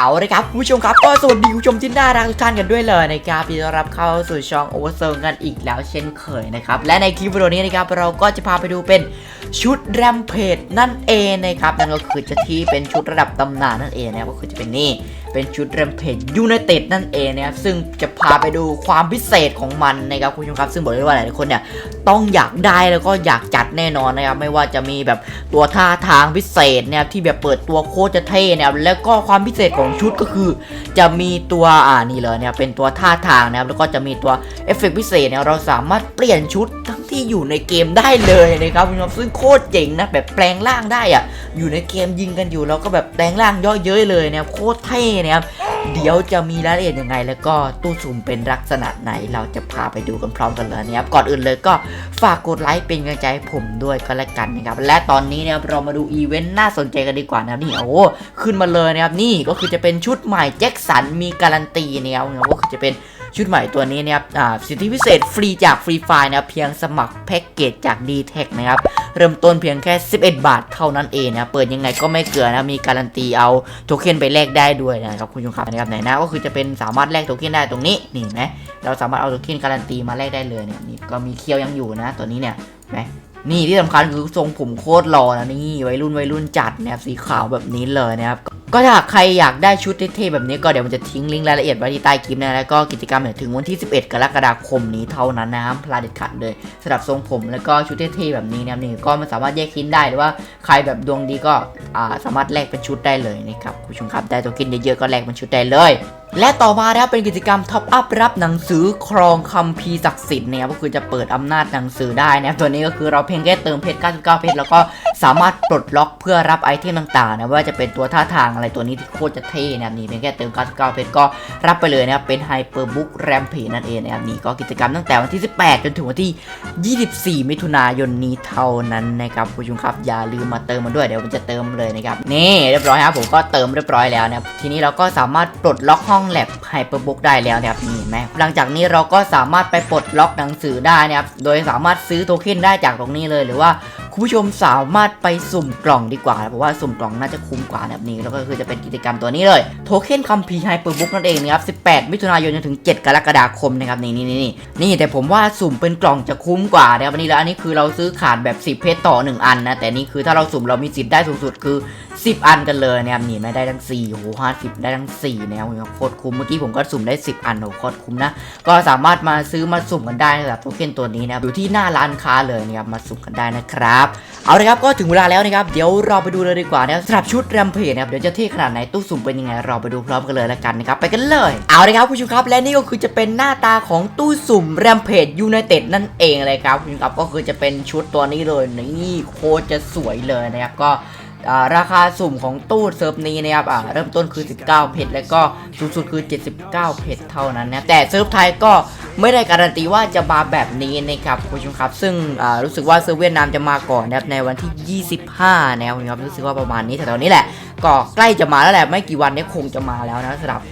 เอาเลยครับผู้ชมครับก็สวัสดีผู้ชมที่น่ารักทุกท่านกันด้วยเลยนะครับยินดีต้อนรับเข้าสู่ช่องโอเวอร์เซอร์กันอีกแล้วเช่นเคยนะครับและในคลิปวิดีโอนี้นะครับเราก็จะพาไปดูเป็นชุดแรมเพจนั่นเองนะครับนั่นก็คือจะที่เป็นชุดระดับตำนานนั่นเองนะก็คือจะเป็นนี่เป็นชุดแรมเพจยูไนเต็ดนั่นเองนะครับซึ่งจะพาไปดูความพิเศษของมันนะครับคุณผู้ชมครับ ซึ่งบอกเลยว่าหลายๆคนเนี่ยต้องอยากได้แล้วก็อยากจัดแน่นอนนะครับไม่ว่าจะมีแบบตัวท่าทางพิเศษนะครับที่แบบเปิดตัวโคตรจะเท่นะครับแล้วก็ความพิเศษของชุดก็คือ จะมีตัวอ่านี่เลยเนี่ยเป็นตัวท่าทางนะครับแล้วก็จะมีตัวเอฟเฟกต์พิเศษเนี่ยเราสามารถเปลี่ยนชุดทั้ง ที่อยู่ในเกมได้เลยนะครับคุณผู้ชมซึ่งโคตรเจ๋งนะแบบแปลงร่างได้อะอยู่ในเกมยิงกันอยู่แล้วก็แบบแปลงร่างย่อเย้ยเลยนะครับโคตรเท่นะครับเดี๋ยวจะมีรายละเอียดยังไง แล้วก็ตู้สุ่มเป็นลักษณะไหน เราจะพาไปดูกันพร้อมกันเลยนะครับก่อนอื่นเลยก็ฝากกดไลค์เป็นกำลังใจให้ผมด้วยก็แล้วกันนะครับและตอนนี้นะครับเรามาดูอีเวนต์น่าสนใจกันดีกว่านะนี่โอ้ขึ้นมาเลยนะครับนี่ก็คือจะเป็นชุดใหม่แจ็คสันมีการันตีนะครับก็คือจะเป็น ชุดใหม่ตัวนี้นะครับอ่าสิทธิพิเศษฟรีจากฟรีไฟนะเพียงสมัครแพ็กเกจจาก d t แทนะครับเริ่มต้นเพียงแค่ 11 บาทเท่านั้นเองนะเปิดยังไงก็ไม่เกินนะมีการันตีเอาโทเค็นไปแลกได้ด้วยนะครับคุณผู้ชมครับนะครับไหนนะก็คือจะเป็นสามารถแลกโทเค็นได้ตรงนี้นี่นไหมเราสามารถเอาโทเค็นการันตีมาแลกได้เลยเนี่ยนี่ก็มีเคี้ยวยังอยู่นะตัวนี้เนี่ยนไหมนี่ที่สำคัญคือทรงผมโคตรหล่อนะนี่วัยรุ่นวัยรุ่นจัดนะครับสีขาวแบบนี้เลยนะครับ ก็ถ้าใครอยากได้ชุดเท่ๆแบบนี้ก็เดี๋ยวมันจะทิ้งลิงก์รายละเอียดไว้ที่ใต้คลิปนะแล้วก็กิจกรรมถึงวันที่ 11 กรกฎาคมนี้เท่านั้นนะห้ามพลาดเด็ดขาดเลยสำหรับทรงผมแล้วก็ชุดเท่ๆแบบนี้นะครับนี่ก็มันสามารถแยกชิ้นได้หรือว่าใครแบบดวงดีก็สามารถแลกเป็นชุดได้เลยนะครับคุณผู้ชมครับได้ตัวกินเยอะๆก็แลกเป็นชุดได้เลยและต่อมานะครับเป็นกิจกรรมท็อปอัพรับหนังสือครองคัมภีร์ศักดิ์สิทธิ์นะครับก็คือจะเปิดอำนาจหนังสือได้นะครับตัวนี้ก็คือเราเพียงแค่เติมเพชร 99 เพชรแล้วก็ สามารถปลดล็อกเพื่อรับไอเทมต่างๆนะว่าจะเป็นตัวท่าทางอะไรตัวนี้ที่โคตรจะเท่นะครับนี่เพียงแค่เติม99เพชรก็รับไปเลยนะครับเป็นไฮเปอร์บุ๊กแรมเพนั่นเองนะครับนี่ก็กิจกรรมตั้งแต่วันที่ 18 จนถึงวันที่ 24 มิถุนายนนี้เท่านั้นนะครับคุณผู้ชมครับอย่าลืมมาเติมมาด้วยเดี๋ยวมันจะเติมเลยนะครับนี่เรียบร้อยครับผมก็เติมเรียบร้อยแล้วนะครับทีนี้เราก็สามารถปลดล็อกห้องแลบไฮเปอร์บุ๊กได้แล้วนะครับนี่ไหมหลังจากนี้เราก็สามารถไปปลดล็อกหนังสือได้นะครับโดยสามารถซื้อโทเค็นได้จากตรงนี้เลยหรือว่า คุณผู้ชมสามารถไปสุ่มกล่องดีกว่าเพราะว่าสุ่มกล่องน่าจะคุ้มกว่าแบบนี้ แล้วก็คือจะเป็นกิจกรรมตัวนี้เลยโทเค็นคัมพีไฮเปอร์บุ๊กนั่นเองนะครับ 18 มิถุนายนจนถึง 7 กรกฎาคมนะครับนี่นี่นี่นี่นี่แต่ผมว่าสุ่มเป็นกล่องจะคุ้มกว่านะครับอันนี้แล้วอันนี้คือเราซื้อขาดแบบ 10 เพชรต่อ 1 อันนะแต่นี่คือถ้าเราสุ่มเรามีสิทธิ์ได้สูงสุดคือ 10อันกันเลยนะครับนี่ไม่ได้ทั้ง4โอ้โห50ได้ทั้ง4นะครับโคตรคุ้มเมื่อกี้ผมก็สุ่มได้10อันโอ้โหโคตรคุ้มนะก็สามารถมาซื้อมาสุ่มกันได้นะครับโทเค็นตัวนี้นะครับอยู่ที่หน้าร้านค้าเลยนะครับมาสุ่มกันได้นะครับ เอาเลยครับก็ถึงเวลาแล้วนะครับเดี๋ยวเราไปดูเลยดีกว่านะครับสำหรับชุดแรมเพจนะครับเดี๋ยวจะเท่ขนาดไหนตู้สุ่มเป็นยังไงเราไปดูพร้อมกันเลยละกันนะครับไปกันเลยเอาเลยครับคุณผู้ชมครับและนี่ก็คือจะเป็นหน้าตาของตู้สุ่มแรมเพจยูไนเต็ดนั่นเองเลยครับคุณครับก็คือจะเป็นชุดตัวนี้เลยนี่โคตรจะสวยเลยนะครับก็ ราคาสุ่มของตู้เซิร์ฟนี้นะครับเริ่มต้นคือ 19 เพชรแล้วก็สูงสุดคือ 79 เพชรเท่านั้นนะแต่เซิร์ฟไทยก็ ไม่ได้การันตีว่าจะมาแบบนี้นะครับคุณผู้ชมครับ ซึ่งรู้สึกว่าเซิร์ฟเวียดนามจะมาก่อนนะครับในวันที่ 25 นะครับคุณผู้ชมรู้สึกว่าประมาณนี้แต่ตอนนี้แหละ ก็ใกล้จะมาแล้วแหละไม่กี่วันนี้คงจะมาแล้วนะสำหรับ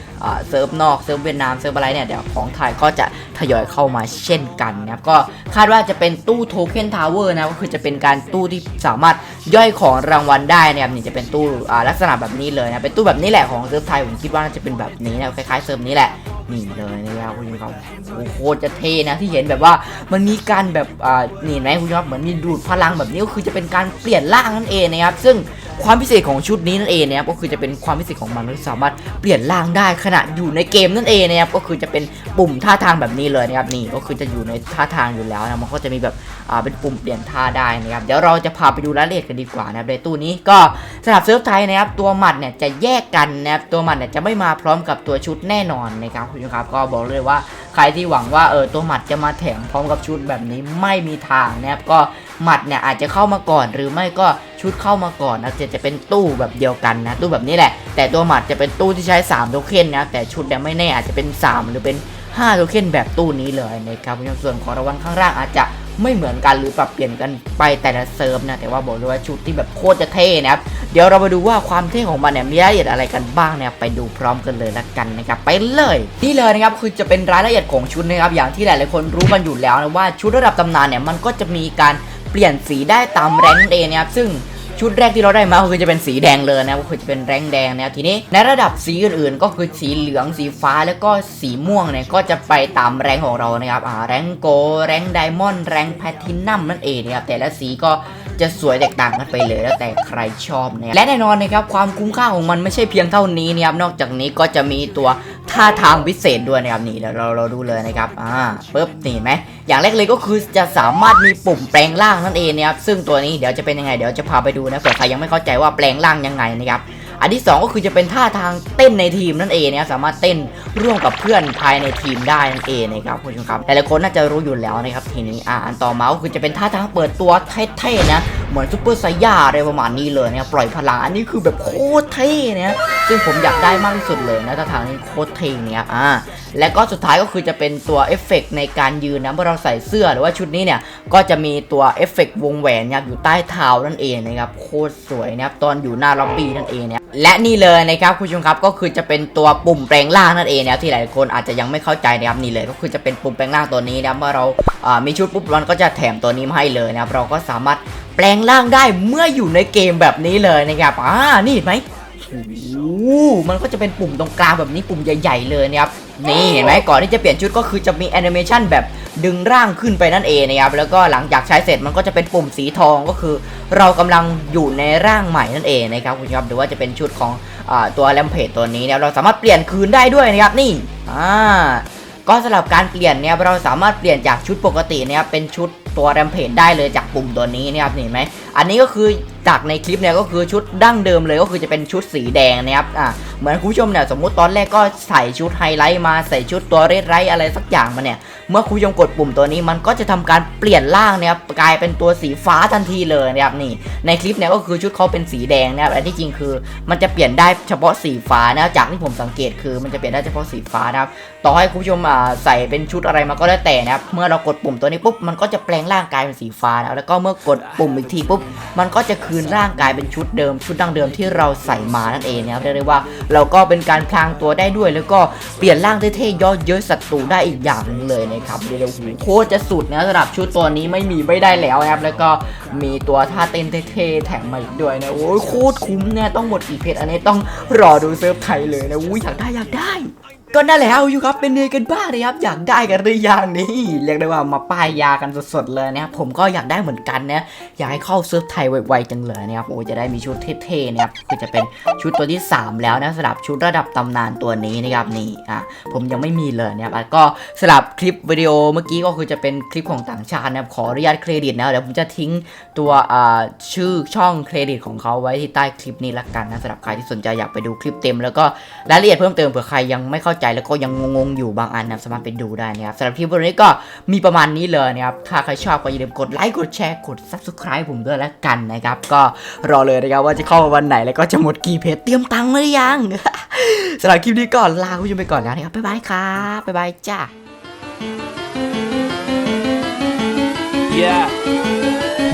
เซิร์ฟนอกเซิร์ฟเวียดนามเซิร์ฟอะไรเนี่ยเดี๋ยวของไทยก็จะทยอยเข้ามาเช่นกันนะครับก็คาดว่าจะเป็นตู้โทเค็นทาวเวอร์นะก็คือจะเป็นการตู้ที่สามารถย่อยของรางวัลได้นะครับนี่จะเป็นตู้ลักษณะแบบนี้เลยนะเป็นตู้แบบนี้แหละของเซิร์ฟไทยผมคิดว่าน่าจะเป็นแบบนี้นะคล้ายๆเซิร์ฟนี้แหละ นี่เลยนะครับคุณผู้ชมครับโอ้โหจะเทนะที่เห็นแบบว่ามันมีการแบบอ่านี่เห็นไหมคุณผู้ชมครับเหมือนมีดูดพลังแบบนี้ก็คือจะเป็นการเปลี่ยนร่างนั่นเองนะครับซึ่ง ความพิเศษของชุดนี้นั่นเองนะครับก็คือจะเป็นความพิเศษของมันที่สามารถเปลี่ยนร่างได้ขณะอยู่ในเกมนั่นเองนะครับก็คือจะเป็นปุ่มท่าทางแบบนี้เลยนะครับนี่ก็คือจะอยู่ในท่าทางอยู่แล้วนะมันก็จะมีแบบอ่าเป็นปุ่มเปลี่ยนท่าได้นะครับเดี๋ยวเราจะพาไปดูรายละเอียดกันดีกว่านะครับในตู้นี้ก็สำหรับเซิร์ฟไทยนะครับตัวหมัดเนี่ยจะแยกกันนะครับตัวหมัดเนี่ยจะไม่มาพร้อมกับตัวชุดแน่นอนนะครับคุณผู้ชมครับก็บอกเลยว่าใครที่หวังว่าเออตัวหมัดจะมาแถมพร้อมกับชุดแบบนี้ไม่มีทางนะครับก็ หมัดเนี่ยอาจจะเข้ามาก่อน หรือไม่ก็ชุดเข้ามาก่อนนะจะจะเป็นตู้แบบเดียวกันนะตู้แบบนี้แหละ แต่ตัวหมัดจะเป็นตู้ที่ใช้3โทเค็นนะแต่ชุดเนี่ยไม่แน่อาจจะเป็น 3 หรือเป็น5โทเค็นแบบตู้นี้เลยนะครับคุณผู้ชมส่วนของรางวัลข้างล่างอาจจะไม่เหมือนกันหรือปรับเปลี่ยนกันไปแต่ละเซิร์ฟนะแต่ว่าบอกเลยว่าชุดที่แบบโคตรจะเท่นะครับเดี๋ยวเรามาดูว่าความเท่ของมันเนี่ยมีรายละเอียดอะไรกันบ้างเนี่ยไปดูพร้อมกันเลยละกันนะครับไปเลยนี่เลยนะครับคือจะเป็นรายละเอียดของชุดนะครับอย่างที่หลายๆคนรู้กันอยู่แล้วนะว่าชุดระดับตำนานเนี่ยมันก็จะมีการ เปลี่ยนสีได้ตามแรงเองนะครับซึ่งชุดแรกที่เราได้มาก็คือจะเป็นสีแดงเลยนะก็คือจะเป็นแรงแดงนะครับทีนี้ในระดับสีอื่นๆ ก็คือสีเหลืองสีฟ้าแล้วก็สีม่วงเนี่ยก็จะไปตามแรงของเรานะครับอ่าแรงโกแรงไดมอนด์แรงแพทินัมนั่นเองนะครับแต่ละสีก็ จะสวยแตกต่างกันไปเลยแล้วแต่ใครชอบนะและแน่นอนนะครับความคุ้มค่าของมันไม่ใช่เพียงเท่านี้นะครับนอกจากนี้ก็จะมีตัวท่าทางพิเศษด้วยนะครับนี่เดี๋ยวเราเราดูเลยนะครับอ่าปึ๊บนี่เห็นไหมอย่างแรกเลยก็คือจะสามารถมีปุ่มแปลงร่างนั่นเองนะครับซึ่งตัวนี้เดี๋ยวจะเป็นยังไงเดี๋ยวจะพาไปดูนะเผื่อใครยังไม่เข้าใจว่าแปลงร่างยังไงนะครับ อันที่ 2 ก็คือจะเป็นท่าทางเต้นในทีมนั่นเองนะครับสามารถเต้นร่วมกับเพื่อนภายในทีมได้นั่นเองนะครับคุณผู้ชมครับหลายๆคนน่าจะรู้อยู่แล้วนะครับทีนี้อ่าอันต่อมาก็คือจะเป็นท่าทางเปิดตัวเท่ๆนะเหมือนซูเปอร์ไซย่าอะไรประมาณนี้เลยเนี่ยปล่อยพลังอันนี้คือแบบโคตรเท่นะซึ่งผมอยากได้มากที่สุดเลยนะท่าทางนี้โคตรเท่เนี่ยอ่าและก็สุดท้ายก็คือจะเป็นตัวเอฟเฟกต์ในการยืนนะเมื่อเราใส่เสื้อหรือว่าชุดนี้เนี่ยก็จะมีตัวเอฟเฟกต์วงแหวนนะครับอยู่ใต้เท้านั่นเองนะครับโคตรสวยนะครับตอนอยู่หน้าล็อบบี้นั่นเองเนี่ยและนี่เลยนะครับคุณผู้ชมครับก็คือจะเป็นตัวปุ่มแปลงร่างนั่นเองนะครับที่หลายคนอาจจะยังไม่เข้าใจนะครับนี่เลย ก็คือจะเป็นปุ่มแปลงร่างตัวนี้นะเมื่อเราอ่ามีชุดปุ๊บมันก็จะแถมตัวนี้มาให้เลยนะครับเราก็สามารถแปลงร่างได้เมื่ออยู่ในเกมแบบนี้เลยนะครับอ่านี่เห็นไหม อ้มันก็จะเป็นปุ่มตรงกลางแบบนี้ปุ่มใหญ่ ๆ เลยนะครับนี่เห็นไหมก่อนที่จะเปลี่ยนชุดก็คือจะมีแอนิเมชันแบบดึงร่างขึ้นไปนั่นเองนะครับแล้วก็หลังจากใช้เสร็จมันก็จะเป็นปุ่มสีทองก็คือ เรากำลังอยู่ในร่างใหม่นั่นเองนะครับคุณผู้ชมหรือว่าจะเป็นชุดของอตัวแรมเพจตัวนี้นะครับเราสามารถเปลี่ยนคืนได้ด้วยนะครับนี่อ่าก็สำหรับการเปลี่ยนเนี่ยเราสามารถเปลี่ยนจากชุดปกติเนี่ยเป็นชุดตัวแรมเพจได้เลยจากปุ่มตัวนี้นะครับเห็นไหมอันนี้ก็คือ จากในคลิปเนี่ยก็คือชุดดั้งเดิมเลยก็คือจะเป็นชุดสีแดงนะครับอ่าเหมือนคุณผู้ชมเนี่ยสมมุติตอนแรกก็ใส่ชุดไฮไลท์มาใส่ชุดตัวเรดไรท์อะไรสักอย่างมาเนี่ยเมื่อคุณผู้ชมกดปุ่มตัวนี้มันก็จะทำการเปลี่ยนร่างนะครับกลายเป็นตัวสีฟ้าทันทีเลยนะครับนี่ในคลิปเนี่ยก็คือชุดเขาเป็นสีแดงนะครับแต่ที่จริงคือ มันจะเปลี่ยนได้เฉพาะสีฟ้านะจากที่ผมสังเกตคือมันจะเปลี่ยนได้เฉพาะสีฟ้านะครับต่อให้คุณผู้ชมอ่าใส่เป็นชุดอะไรมาก็แล้วแต่นะครับเมื่อเรากดปุ่มตัวนี้ปุ๊บมันก็จะแปลงร่างกายเป็นสีฟ้านะแล้วก็เมื่อกดปุ่มอีกทีปุ๊บมันก็จะคืนร่างกายเป็นชุดเดิม ชุดดั้งเดิมที่เราใส่มานั่นเองนะครับเรียกได้ว่าเราก็เป็นการพลางตัวได้ด้วย แล้วก็เปลี่ยนร่างเท่ๆย่อเยอะศัตรูได้อีกอย่างนึงเลยนะครับเรียกได้ว่าโอ้โคตรจะสุดนะสำหรับชุดตัวนี้ไม่มีไม่ได้แล้วครับแล้วก็มีตัวท่าเต้นเท่ๆแถมมาอีกด้วยนะโอ้ยโคตรคุ้มเนี่ยต้องหมดกี่เพชรอันนี้ต้องรอดูเซิร์ฟไทยเลยนะอุ้ยอยากได้อยากได้ ก็นั่นแหละอยู่ครับเป็นเนยกันบ้างนะครับอยากได้กันหรือยังนี่เรียกได้ว่ามาป้ายยากันสดๆเลยนะครับผมก็อยากได้เหมือนกันนะอยากให้เข้าเซิร์ฟไทยไวๆจังเลยนะครับโอ้จะได้มีชุดเท่ๆนะครับคือจะเป็นชุดตัวที่ 3 แล้วนะสำหรับชุดระดับตำนานตัวนี้นะครับนี่อะผมยังไม่มีเลยนะครับก็สำหรับคลิปวิดีโอเมื่อกี้ก็คือจะเป็นคลิปของต่างชาตินะครับขออนุญาตเครดิตนะเดี๋ยวผมจะทิ้งตัวอ่าชื่อช่องเครดิตของเขาไว้ที่ใต้คลิปนี้ละกันนะสำหรับใครที่สนใจอยากไปดูคลิปเต็ม แล้วก็รายละเอียดเพิ่มเติมเผื่อใครยังไม่เข้าใจแล้วก็ยังงงๆอยู่บางอันนะสามารถไปดูได้นะครับสำหรับคลิปวันนี้ก็มีประมาณนี้เลยนะครับถ้าใครชอบก็อย่าลืมกดไลค์กดแชร์กด subscribe ผมด้วยแล้วกันนะครับก็รอเลยนะครับว่าจะเข้ามาวันไหนแล้วก็จะหมดกี่เพจเตรียมตังค์หรือยังสำหรับคลิปนี้ก่อนลาคุณผู้ชมไปก่อนแล้วนะครับบ๊ายบายครับบ๊ายบายจ้า Yeah.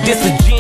This a genius.